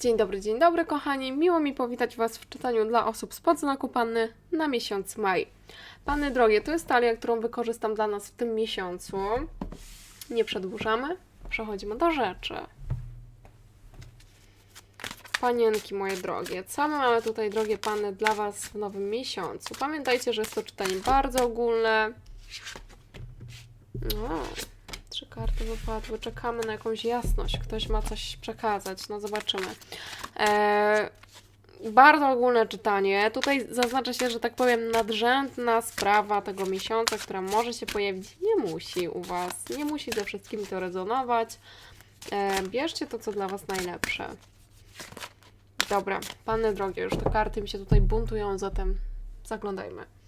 Dzień dobry, dzień dobry kochani. Miło mi powitać Was w czytaniu dla osób spod znaku Panny na miesiąc maj. Panny drogie, to jest talia, którą wykorzystam dla nas w tym miesiącu. Nie przedłużamy, przechodzimy do rzeczy. Panienki moje drogie, co my mamy tutaj, drogie Panny, dla Was w nowym miesiącu? Pamiętajcie, że jest to czytanie bardzo ogólne. No, karty wypadły. Czekamy na jakąś jasność. Ktoś ma coś przekazać. No zobaczymy. Eee, bardzo ogólne czytanie. Tutaj zaznacza się, że tak powiem, nadrzędna sprawa tego miesiąca, która może się pojawić, nie musi u Was. Nie musi ze wszystkimi to rezonować. Eee, bierzcie to, co dla Was najlepsze. Dobra, panny drogie, już te karty mi się tutaj buntują, zatem zaglądajmy.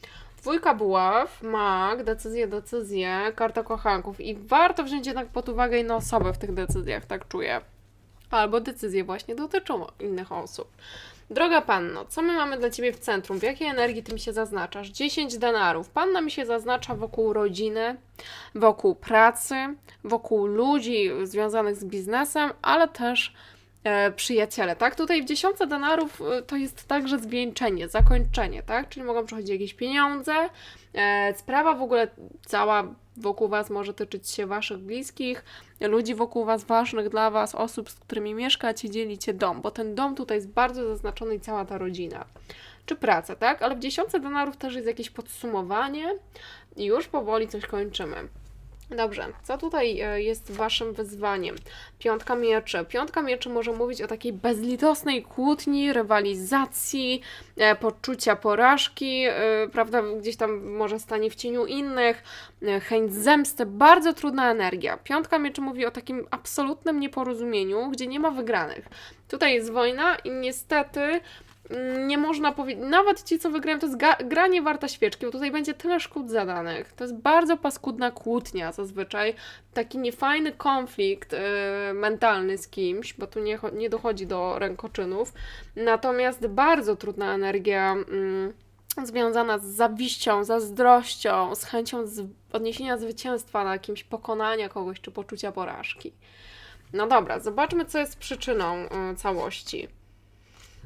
Dwójka buław, mag, decyzje, decyzje, karta kochanków i warto wziąć jednak pod uwagę inne osoby w tych decyzjach, tak czuję. Albo decyzje właśnie dotyczą innych osób. Droga panno, co my mamy dla Ciebie w centrum? W jakiej energii Ty mi się zaznaczasz? 10 denarów. Panna mi się zaznacza wokół rodziny, wokół pracy, wokół ludzi związanych z biznesem, ale też przyjaciele, tak? Tutaj w dziesiątce denarów e, to jest także zwieńczenie, zakończenie, tak? Czyli mogą przychodzić jakieś pieniądze. E, sprawa w ogóle cała wokół Was może tyczyć się Waszych bliskich, ludzi wokół Was ważnych dla Was, osób, z którymi mieszkacie, dzielicie dom, bo ten dom tutaj jest bardzo zaznaczony i cała ta rodzina. Czy praca, tak? Ale w dziesiątce denarów też jest jakieś podsumowanie i już powoli coś kończymy. Dobrze, co tutaj e, jest Waszym wyzwaniem? Piątka mieczy. Piątka mieczy może mówić o takiej bezlitosnej kłótni, rywalizacji, e, poczucia porażki, e, prawda, gdzieś tam może stanie w cieniu innych, chęć zemsty, bardzo trudna energia. Piątka mieczy mówi o takim absolutnym nieporozumieniu, gdzie nie ma wygranych. Tutaj jest wojna i niestety nie można powiedzieć, nawet ci, co wygrają, to jest ga- gra nie warta świeczki, bo tutaj będzie tyle szkód zadanych. To jest bardzo paskudna kłótnia zazwyczaj, taki niefajny konflikt yy, mentalny z kimś, bo tu nie, nie dochodzi do rękoczynów. Natomiast bardzo trudna energia. mm, Związana z zawiścią, zazdrością, z chęcią z odniesienia zwycięstwa na kimś, pokonania kogoś czy poczucia porażki. No dobra, zobaczmy, co jest przyczyną y, całości.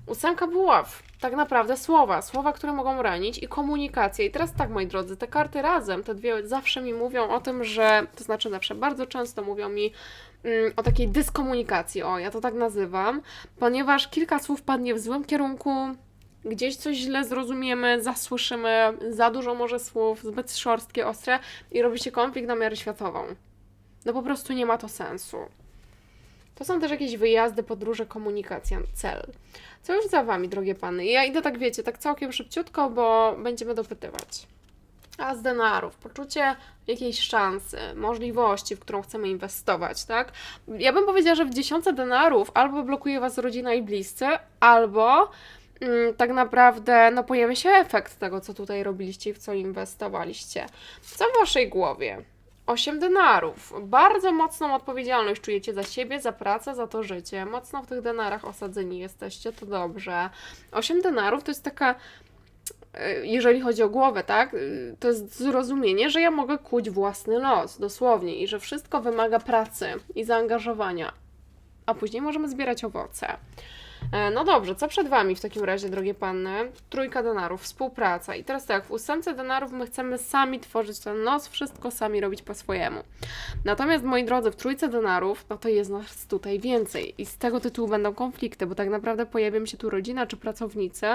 Ósemka buław. Tak naprawdę słowa. Słowa, które mogą ranić i komunikacja. I teraz tak, moi drodzy, te karty razem, te dwie zawsze mi mówią o tym, że, to znaczy zawsze, bardzo często mówią mi mm, o takiej dyskomunikacji, o, ja to tak nazywam, ponieważ kilka słów padnie w złym kierunku, gdzieś coś źle zrozumiemy, zasłyszymy, za dużo może słów, zbyt szorstkie, ostre i robi się konflikt na miarę światową. No po prostu nie ma to sensu. To są też jakieś wyjazdy, podróże, komunikacja, cel. Co już za Wami, drogie Pany? Ja idę tak, wiecie, tak całkiem szybciutko, bo będziemy dopytywać. A z denarów, poczucie jakiejś szansy, możliwości, w którą chcemy inwestować, tak? Ja bym powiedziała, że w dziesiątce denarów albo blokuje Was rodzina i bliscy, albo mm, tak naprawdę no, pojawia się efekt tego, co tutaj robiliście i w co inwestowaliście. Co w Waszej głowie? 8 denarów. Bardzo mocną odpowiedzialność czujecie za siebie, za pracę, za to życie. Mocno w tych denarach osadzeni jesteście, to dobrze. 8 denarów to jest taka, y, jeżeli chodzi o głowę, tak? y, To jest zrozumienie, że ja mogę kuć własny los, dosłownie, i że wszystko wymaga pracy i zaangażowania. A później możemy zbierać owoce. E, No dobrze, co przed Wami w takim razie, drogie panny? Trójka denarów, współpraca. I teraz tak, w ósemce denarów my chcemy sami tworzyć ten nos, wszystko sami robić po swojemu. Natomiast, moi drodzy, w trójce denarów, no to jest nas tutaj więcej. I z tego tytułu będą konflikty, bo tak naprawdę pojawią się tu rodzina czy pracownicy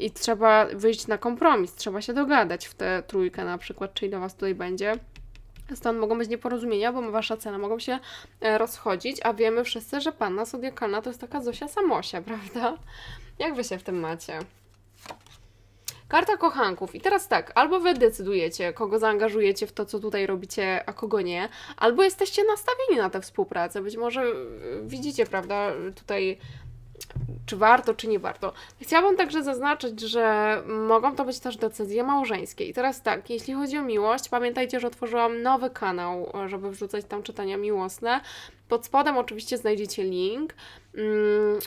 i trzeba wyjść na kompromis, trzeba się dogadać w tę trójkę na przykład, czy ile Was tutaj będzie. Stąd mogą być nieporozumienia, bo wasza cena mogą się e, rozchodzić, a wiemy wszyscy, że panna zodiakalna to jest taka Zosia Samosia, prawda? Jak wy się w tym macie? Karta kochanków. I teraz tak, albo wy decydujecie, kogo zaangażujecie w to, co tutaj robicie, a kogo nie, albo jesteście nastawieni na tę współpracę. Być może y, widzicie, prawda, tutaj czy warto, czy nie warto. Chciałabym także zaznaczyć, że mogą to być też decyzje małżeńskie. I teraz tak, jeśli chodzi o miłość, pamiętajcie, że otworzyłam nowy kanał, żeby wrzucać tam czytania miłosne. Pod spodem oczywiście znajdziecie link. Mm,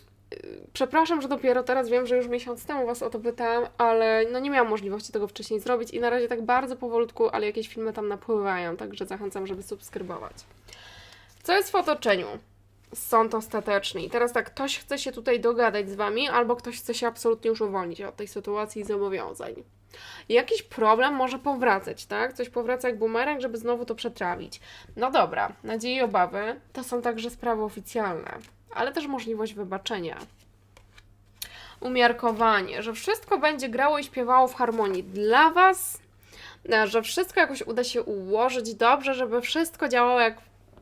Przepraszam, że dopiero teraz wiem, że już miesiąc temu Was o to pytałam, ale no nie miałam możliwości tego wcześniej zrobić i na razie tak bardzo powolutku, ale jakieś filmy tam napływają, także zachęcam, żeby subskrybować. Co jest w otoczeniu? Sąd ostateczny. I teraz tak, ktoś chce się tutaj dogadać z wami, albo ktoś chce się absolutnie już uwolnić od tej sytuacji i zobowiązań. Jakiś problem może powracać, tak? Coś powraca jak bumerang, żeby znowu to przetrawić. No dobra, nadzieje i obawy to są także sprawy oficjalne, ale też możliwość wybaczenia. Umiarkowanie, że wszystko będzie grało i śpiewało w harmonii dla Was, że wszystko jakoś uda się ułożyć dobrze, żeby wszystko działało jak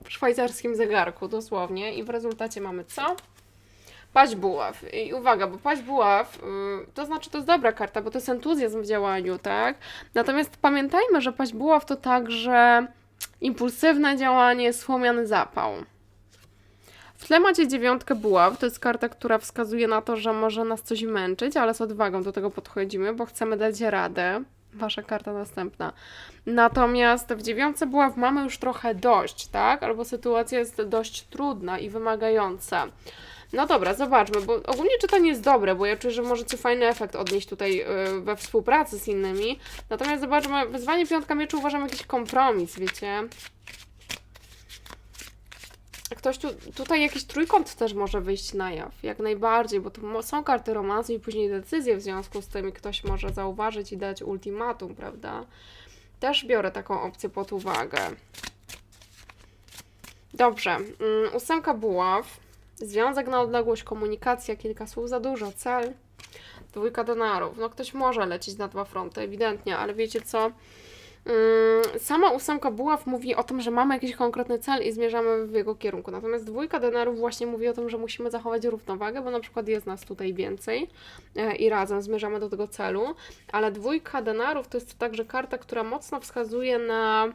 szwajcarskim zegarku, dosłownie. I w rezultacie mamy co? Paść buław. I uwaga, bo paść buław, yy, to znaczy to jest dobra karta, bo to jest entuzjazm w działaniu, tak? Natomiast pamiętajmy, że paść buław to także impulsywne działanie, słomiany zapał. W tle macie dziewiątkę buław, to jest karta, która wskazuje na to, że może nas coś męczyć, ale z odwagą do tego podchodzimy, bo chcemy dać radę. Wasza karta następna. Natomiast w dziewiątce buław mamy już trochę dość, tak? Albo sytuacja jest dość trudna i wymagająca. No dobra, zobaczmy, bo ogólnie czytanie jest dobre, bo ja czuję, że możecie fajny efekt odnieść tutaj yy, we współpracy z innymi. Natomiast zobaczmy, wyzwanie piątka mieczu uważam jakiś kompromis, wiecie? Ktoś tu, tutaj jakiś trójkąt też może wyjść na jaw, jak najbardziej, bo mo- są karty romansu i później decyzje w związku z tym i ktoś może zauważyć i dać ultimatum, prawda? Też biorę taką opcję pod uwagę. Dobrze, mm, ósemka buław, związek na odległość, komunikacja, kilka słów za dużo, cel, dwójka denarów. No ktoś może lecieć na dwa fronty, ewidentnie, ale wiecie co? Mm, Sama ósemka buław mówi o tym, że mamy jakiś konkretny cel i zmierzamy w jego kierunku. Natomiast dwójka denarów właśnie mówi o tym, że musimy zachować równowagę, bo na przykład jest nas tutaj więcej e, i razem zmierzamy do tego celu. Ale dwójka denarów to jest także karta, która mocno wskazuje na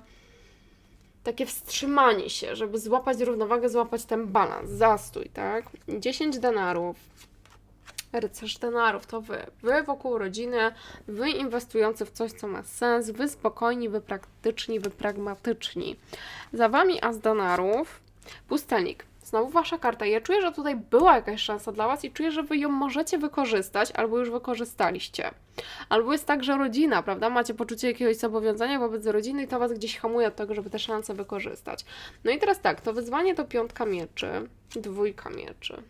takie wstrzymanie się, żeby złapać równowagę, złapać ten balans, zastój, tak? 10 denarów. Rycerz denarów to wy. Wy wokół rodziny, wy inwestujący w coś, co ma sens, wy spokojni, wy praktyczni, wy pragmatyczni. Za wami as denarów, pustelnik. Znowu wasza karta. Ja czuję, że tutaj była jakaś szansa dla was i czuję, że wy ją możecie wykorzystać, albo już wykorzystaliście. Albo jest tak, że rodzina, prawda? Macie poczucie jakiegoś zobowiązania wobec rodziny i to was gdzieś hamuje od tego, żeby te szanse wykorzystać. No i teraz tak, to wyzwanie to piątka mieczy, dwójka mieczy.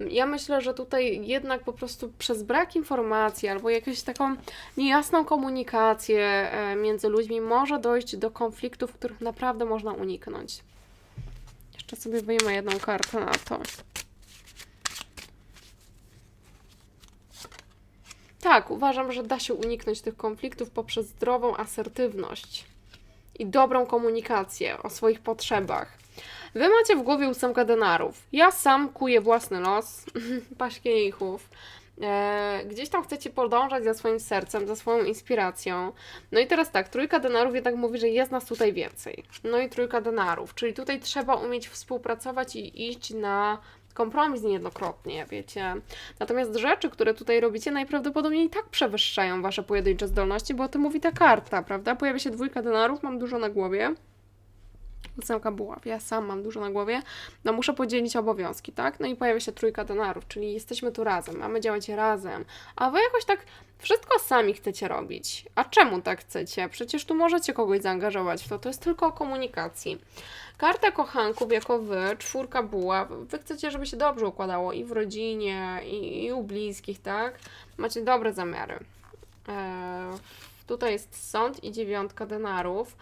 Ja myślę, że tutaj jednak po prostu przez brak informacji albo jakąś taką niejasną komunikację e, między ludźmi może dojść do konfliktów, których naprawdę można uniknąć. Jeszcze sobie wyjmę jedną kartę na to. Tak, uważam, że da się uniknąć tych konfliktów poprzez zdrową asertywność i dobrą komunikację o swoich potrzebach. Wy macie w głowie ósemkę denarów. Ja sam kuję własny los, paść kielichów. E, gdzieś tam chcecie podążać za swoim sercem, za swoją inspiracją. No i teraz tak, trójka denarów jednak mówi, że jest nas tutaj więcej. No i trójka denarów, czyli tutaj trzeba umieć współpracować i iść na kompromis niejednokrotnie, wiecie. Natomiast rzeczy, które tutaj robicie, najprawdopodobniej i tak przewyższają wasze pojedyncze zdolności, bo o tym mówi ta karta, prawda? Pojawia się dwójka denarów, mam dużo na głowie. Ósemka buław, ja sam mam dużo na głowie, no muszę podzielić obowiązki, tak? No i pojawia się trójka denarów, czyli jesteśmy tu razem, mamy działać razem, a wy jakoś tak wszystko sami chcecie robić. A czemu tak chcecie? Przecież tu możecie kogoś zaangażować w to, to jest tylko o komunikacji. Karta kochanków jako wy, czwórka buław, wy chcecie, żeby się dobrze układało i w rodzinie, i, i u bliskich, tak? Macie dobre zamiary. Eee, tutaj jest sąd i dziewiątka denarów.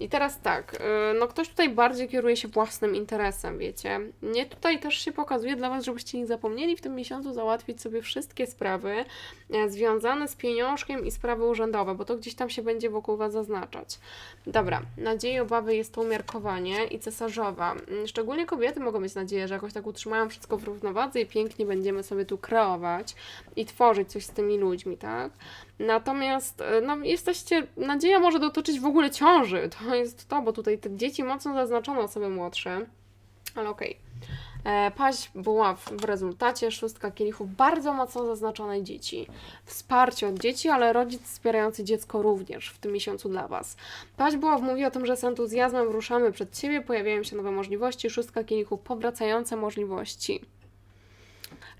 I teraz tak, y, no ktoś tutaj bardziej kieruje się własnym interesem, wiecie. Nie tutaj też się pokazuje dla Was, żebyście nie zapomnieli w tym miesiącu załatwić sobie wszystkie sprawy e, związane z pieniążkiem i sprawy urzędowe, bo to gdzieś tam się będzie wokół Was zaznaczać. Dobra, nadzieje, obawy jest to umiarkowanie i cesarzowa. Mm, Szczególnie kobiety mogą mieć nadzieję, że jakoś tak utrzymają wszystko w równowadze i pięknie będziemy sobie tu kreować i tworzyć coś z tymi ludźmi, tak? Natomiast e, no, jesteście, nadzieja może dotyczyć w ogóle ciąży. To jest to, bo tutaj te dzieci mocno zaznaczono osoby młodsze. Ale okej. E, Paść była w, w rezultacie, szóstka kielichów, bardzo mocno zaznaczonej dzieci. Wsparcie od dzieci, ale rodzic wspierający dziecko również w tym miesiącu dla Was. Paść była mówi o tym, że z entuzjazmem ruszamy przed siebie, pojawiają się nowe możliwości, szóstka kielichów, powracające możliwości.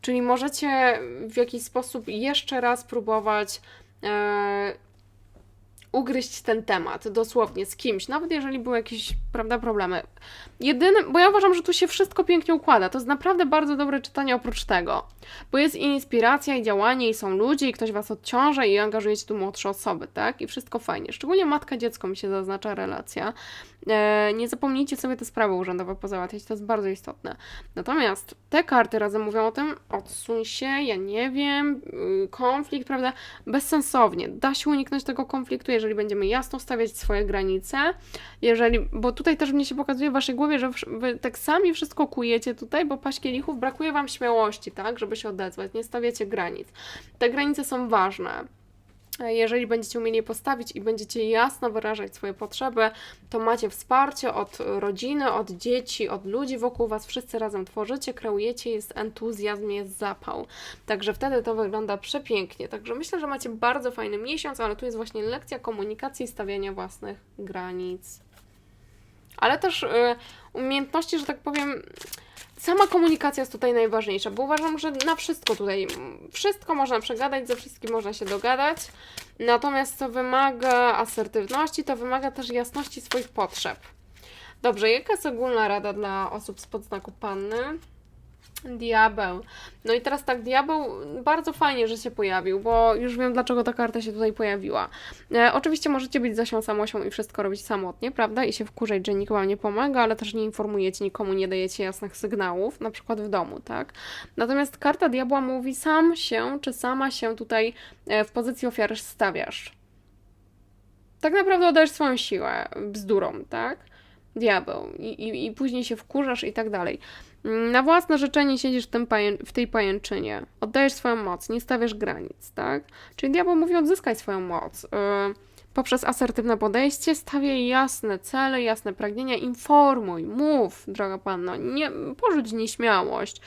Czyli możecie w jakiś sposób jeszcze raz próbować e, ugryźć ten temat dosłownie z kimś, nawet jeżeli były jakieś, prawda, problemy. Jedynym, bo ja uważam, że tu się wszystko pięknie układa. To jest naprawdę bardzo dobre czytanie oprócz tego. Bo jest i inspiracja, i działanie, i są ludzie, i ktoś was odciąża, i angażujecie tu młodsze osoby, tak? I wszystko fajnie. Szczególnie matka-dziecko mi się zaznacza relacja. E, nie zapomnijcie sobie te sprawy urzędowe pozałatwiać, to jest bardzo istotne. Natomiast te karty razem mówią o tym, odsuń się, ja nie wiem, y, konflikt, prawda? Bezsensownie. Da się uniknąć tego konfliktu, jeżeli będziemy jasno stawiać swoje granice, jeżeli, bo tutaj też mnie się pokazuje w waszej głowie, że wy tak sami wszystko kujecie tutaj, bo paść kielichów, brakuje wam śmiałości, tak, żeby się odezwać, nie stawiacie granic. Te granice są ważne. Jeżeli będziecie umieli postawić i będziecie jasno wyrażać swoje potrzeby, to macie wsparcie od rodziny, od dzieci, od ludzi wokół Was. Wszyscy razem tworzycie, kreujecie, jest entuzjazm, jest zapał. Także wtedy to wygląda przepięknie. Także myślę, że macie bardzo fajny miesiąc, ale tu jest właśnie lekcja komunikacji i stawiania własnych granic. Ale też y, umiejętności, że tak powiem, sama komunikacja jest tutaj najważniejsza, bo uważam, że na wszystko tutaj, wszystko można przegadać, ze wszystkim można się dogadać, natomiast to wymaga asertywności, to wymaga też jasności swoich potrzeb. Dobrze, jaka jest ogólna rada dla osób spod znaku Panny? Diabeł. No i teraz tak, diabeł bardzo fajnie, że się pojawił, bo już wiem, dlaczego ta karta się tutaj pojawiła. E, oczywiście możecie być Zosią samosią i wszystko robić samotnie, prawda? I się wkurzać, że nikt wam nie pomaga, ale też nie informujecie nikomu, nie dajecie jasnych sygnałów, na przykład w domu, tak? Natomiast karta diabła mówi, sam się, czy sama się tutaj e, w pozycji ofiary stawiasz. Tak naprawdę oddajesz swoją siłę bzdurom, tak? Diabeł. I, i, I później się wkurzasz i tak dalej. Na własne życzenie siedzisz w, tym w tej pajęczynie. Oddajesz swoją moc, nie stawiasz granic, tak? Czyli diabeł mówi odzyskaj swoją moc. Yy, poprzez asertywne podejście stawiaj jasne cele, jasne pragnienia, informuj, mów, droga panno, nie, porzuć nieśmiałość.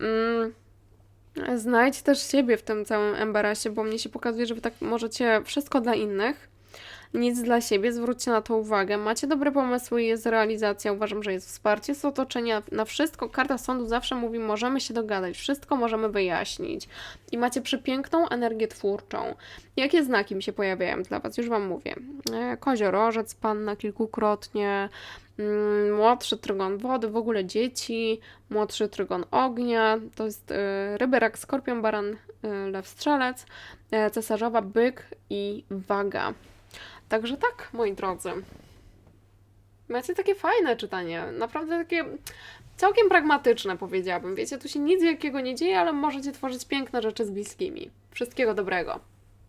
Yy, znajdź też siebie w tym całym embarasie, bo mnie się pokazuje, że wy tak możecie wszystko dla innych, nic dla siebie, zwróćcie na to uwagę. Macie dobre pomysły, jest realizacja, uważam, że jest wsparcie z otoczenia. Na wszystko karta sądu zawsze mówi, możemy się dogadać, wszystko możemy wyjaśnić. I macie przepiękną energię twórczą. Jakie znaki mi się pojawiają dla Was? Już Wam mówię. E, Koziorożec, panna kilkukrotnie, mm, młodszy trygon wody, w ogóle dzieci, młodszy trygon ognia, to jest y, ryby, rak, skorpion, baran, y, lew, strzelec, cesarzowa, byk i waga. Także tak, moi drodzy. Macie takie fajne czytanie, naprawdę takie całkiem pragmatyczne, powiedziałabym. Wiecie, tu się nic wielkiego nie dzieje, ale możecie tworzyć piękne rzeczy z bliskimi. Wszystkiego dobrego.